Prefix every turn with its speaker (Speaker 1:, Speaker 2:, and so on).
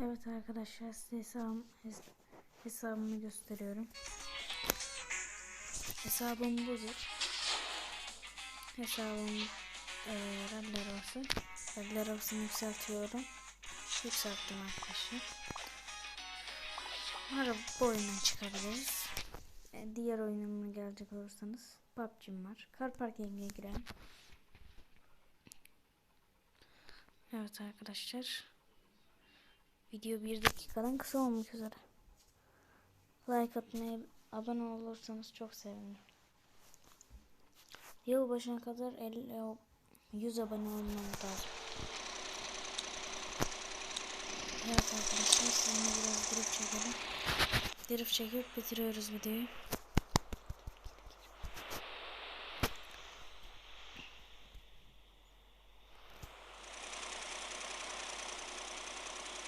Speaker 1: Evet arkadaşlar size hesabım, hes- hesabımı gösteriyorum. Hesabım budur. Hesabım eee Radler olsun. Radler olsun yükseltiyorum. Yükselttim arkadaşlar. Umarım bu oyundan çıkabiliriz. E, diğer oyunuma gelecek olursanız PUBG'm var. Car Parking'e girelim. Evet arkadaşlar. Video bir dakikadan kısa olmak üzere. Like atmayı, abone olursanız çok sevinirim. Yıl başına kadar 50, 100 abone olmamız lazım. Evet arkadaşlar sizinle biraz drift çekelim. Drift çekip bitiriyoruz videoyu.